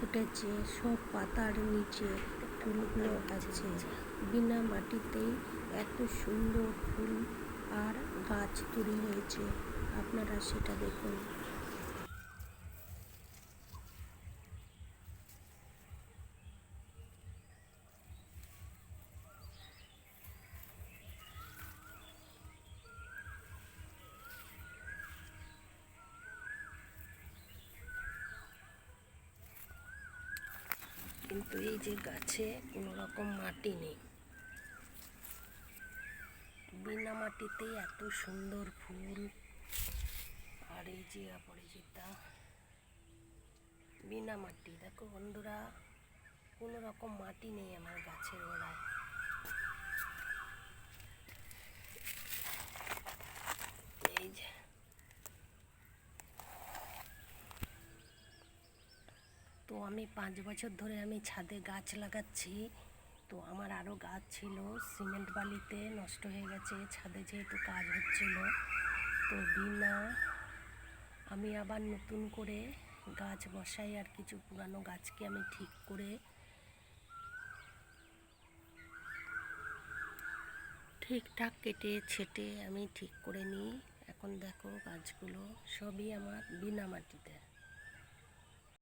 ফুটেছে, সব পাতার নিচে ফুলগুলো আছে। বিনা মাটিতেই এত সুন্দর ফুল আর গাছ তৈরি হয়েছে। আপনারা সেটা দেখুন। কিন্তু এই যে গাছে কোনো রকম মাটি নেই। বিনা মাটিতে এত সুন্দর ফুল। আর এই যে অপরিচিতা, বিনা মাটি। দেখো বন্ধুরা, কোনো রকম মাটি নেই আমার গাছের গোড়ায় এই যে তো আমি পাঁচ বছর ধরে আমি ছাদে গাছ লাগাচ্ছি। তো আমার আরও গাছ ছিল, সিমেন্ট বালিতে নষ্ট হয়ে গেছে, ছাদে যেহেতু কাজ হচ্ছিল। তো বিনা আমি আবার নতুন করে গাছ বসাই আর কিছু পুরানো গাছকে আমি ঠিক করে ঠিকঠাক কেটে ছেটে আমি ঠিক করে নিই। এখন দেখো গাছগুলো সবই আমার বিনা মাটিতে।